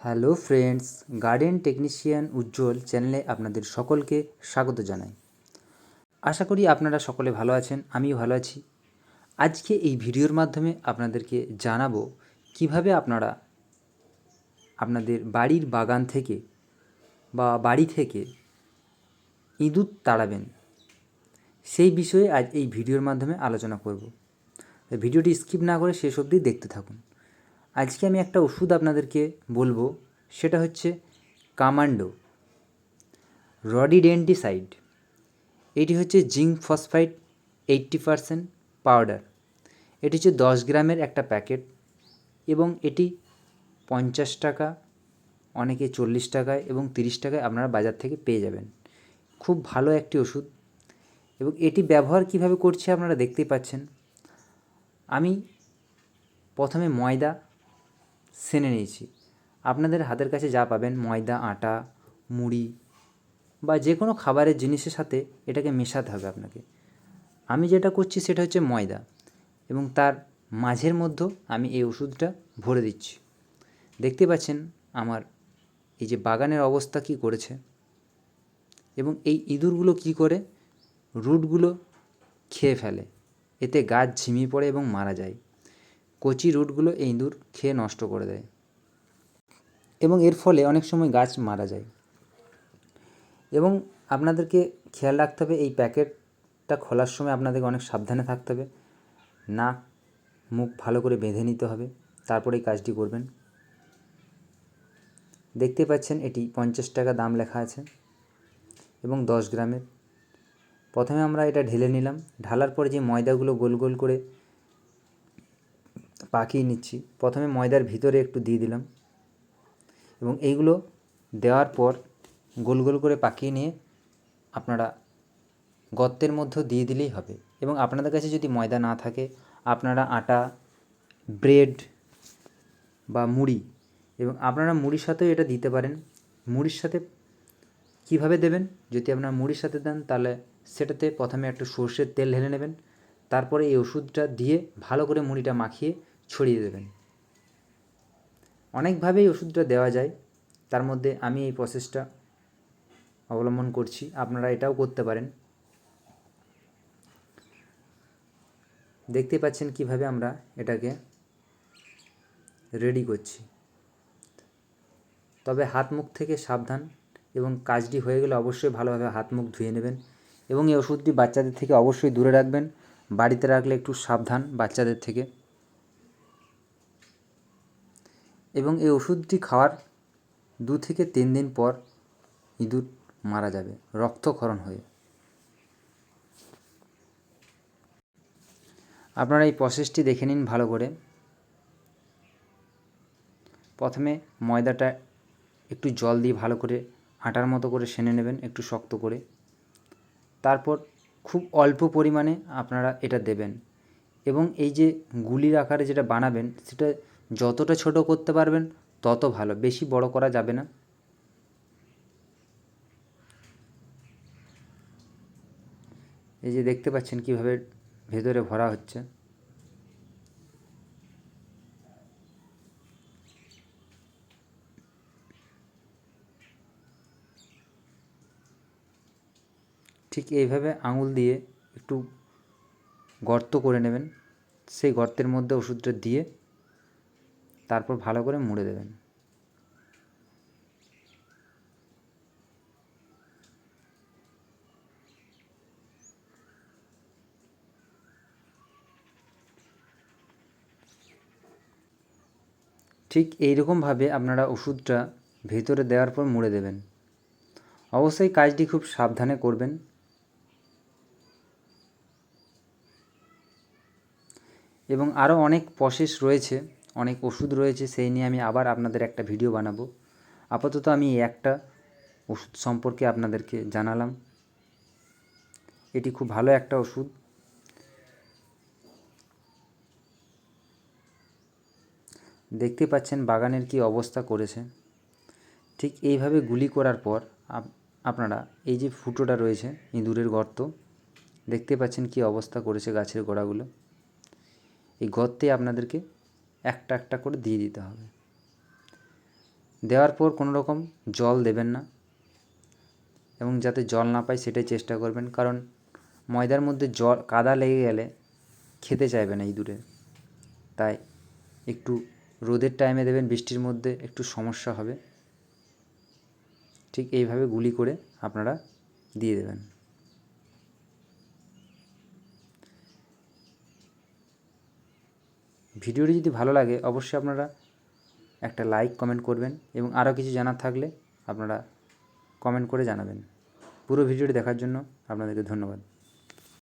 Hello friends, garden technician Ujjwal চ্যানেলে আপনাদের সকলকে স্বাগত জানাই। আশা করি আপনারা সকলে ভালো আছেন, আমিও ভালো আছি। আজকে এই ভিডিওর মাধ্যমে আপনাদেরকে জানাব কীভাবে আপনারা আপনাদের বাড়ির বাগান থেকে বা বাড়ি থেকে ইঁদুর তাড়াবেন। সেই বিষয়ে আজ এই ভিডিওর মাধ্যমে আলোচনা করব। ভিডিওটি স্কিপ না করে শেষ অবধি দেখতে থাকুন। আজকে আমি একটা ওষুধ আপনাদেরকে বলব, সেটা হচ্ছে কামান্ডো, রডিডেন্টিসাইড। এটি হচ্ছে zinc phosphide eighty percent powder. এটি হচ্ছে দশ গ্রামের একটা প্যাকেট এবং এটি পঞ্চাশ টাকা, অনেকে চল্লিশ টাকায় এবং তিরিশ টাকায় আপনারা বাজার থেকে পেয়ে যাবেন। খুব ভালো একটি ওষুধ এবং এটি ব্যবহার কীভাবে করছি আপনারা দেখতেই পাচ্ছেন। আমি প্রথমে ময়দা সেনে নিয়েছি। আপনাদের হাতের কাছে যা পাবেন, ময়দা, আটা, মুড়ি বা যে কোনো খাবারের জিনিসের সাথে এটাকে মেশাতে হবে আপনাকে। আমি যেটা করছি সেটা হচ্ছে ময়দা এবং তার মাঝের মধ্যে আমি এই ওষুধটা ভরে দিচ্ছি। দেখতে পাচ্ছেন আমার এই যে বাগানের অবস্থা কী করেছে এবং এই ইঁদুরগুলো কী করে? রুটগুলো খেয়ে ফেলে। এতে গাছ ঝিমিয়ে পড়ে এবং মারা যায়। কচি রুটগুলো এই ইঁদুর খেয়ে নষ্ট করে দেয়। এবং এর ফলে অনেক সময় গাছ মারা যায়। এবং আপনাদেরকে খেয়াল রাখতে হবে, এই প্যাকেটটা খোলার সময় আপনাদেরকে অনেক সাবধানে থাকতে হবে। নাক মুখ ভালো করে বেঁধে নিতে হবে। তারপরে এই কাজটি করবেন। দেখতে পাচ্ছেন এটি পঞ্চাশ টাকা দাম লেখা আছে এবং দশ গ্রামের। প্রথমে আমরা এটা ঢেলে নিলাম। ঢালার পরে যে ময়দাগুলো গোল গোল করে পাকিয়ে নিচ্ছি। প্রথমে ময়দার ভিতরে একটু দিয়ে দিলাম এবং এইগুলো দেওয়ার পর গোল গোল করে পাকিয়ে নিয়ে আপনারা গর্তের মধ্যে দিয়ে দিলেই হবে এবং আপনাদের কাছে যদি ময়দা না থাকে, আপনারা আটা, ব্রেড বা মুড়ি এবং আপনারা মুড়ির সাথেও এটা দিতে পারেন। মুড়ির সাথে কীভাবে দেবেন? যদি আপনারা মুড়ির সাথে দেন, তাহলে সেটাতে প্রথমে একটু সর্ষের তেল ঢেলে নেবেন। তারপরে এই ওষুধটা দিয়ে ভালো করে মুড়িটা মাখিয়ে ছড়িয়ে দেবেন। অনেকভাবেই ওষুধটা দেওয়া যায়, তার মধ্যে আমি এই প্রসেসটা অবলম্বন করছি, আপনারা এটাও করতে পারেন। দেখতে পাচ্ছেন কীভাবে আমরা এটাকে রেডি করছি। তবে হাত মুখ থেকে সাবধান এবং কাজটি হয়ে গেলে অবশ্যই ভালোভাবে হাত মুখ ধুয়ে নেবেন এবং এই ওষুধটি বাচ্চাদের থেকে অবশ্যই দূরে রাখবেন। বাড়িতে রাখলে একটু সাবধান বাচ্চাদের থেকে। এবং এই ওষুধটি খাওয়ার দু থেকে তিন দিন পর ইঁদুর মারা যাবে, রক্তক্ষরণ হয়ে। আপনারা এই প্রসেসটি দেখে নিন ভালো করে। প্রথমে ময়দাটা একটু জল দিয়ে ভালো করে আটার মতো করে সেনে নেবেন, একটু শক্ত করে। তারপর খুব অল্প পরিমাণে আপনারা এটা দেবেন। এবং এই যে গুলির আকারে যেটা বানাবেন, সেটা যতটা ছোট করতে পারবেন, তত ভালো। বেশি বড় করা যাবে না। এই যে দেখতে পাচ্ছেন কীভাবে ভেতরে ভরা হচ্ছে। ঠিক এইভাবে আঙুল দিয়ে একটু গর্ত করে নেবেন। সেই গর্তের মধ্যে ওষুধটা দিয়ে তারপর ভালো করে মুড়ে দেবেন। ঠিক এইরকমভাবে আপনারা ওষুধটা ভেতরে দেওয়ার পর মুড়ে দেবেন। অবশ্যই কাজটি খুব সাবধানে করবেন। এবং আরও অনেক প্রসেস রয়েছে, অনেক ওষুধ রয়েছে, সেই নিয়ে আমি আবার আপনাদের একটা ভিডিও বানাবো। আপাতত আমি একটা ওষুধ সম্পর্কে আপনাদেরকে জানালাম। এটি খুব ভালো একটা ওষুধ। দেখতে পাচ্ছেন বাগানের কি অবস্থা করেছে। ঠিক এইভাবে গুলি করার পর আপনারা এই যে ফুটোটা রয়েছে, ইঁদুরের গর্ত, দেখতে পাচ্ছেন কি অবস্থা করেছে গাছের গোড়াগুলো। এই গর্তে আপনাদেরকে একটা একটা করে দিয়ে দিতে হবে। দেওয়ার পর কোনো রকম জল দেবেন না এবং যাতে জল না পায় সেটাই চেষ্টা করবেন। কারণ ময়দার মধ্যে জল কাদা লেগে গেলে খেতে চাইবে না ইঁদুরে। তাই একটু রোদের টাইমে দেবেন, বৃষ্টির মধ্যে একটু সমস্যা হবে। ঠিক এইভাবে গুলি করে আপনারা দিয়ে দেবেন। ভিডিওটি যদি ভালো লাগে, অবশ্যই আপনারা একটা লাইক কমেন্ট করবেন এবং আরও কিছু জানার থাকলে আপনারা কমেন্ট করে জানাবেন। পুরো ভিডিওটি দেখার জন্য আপনাদেরকে ধন্যবাদ।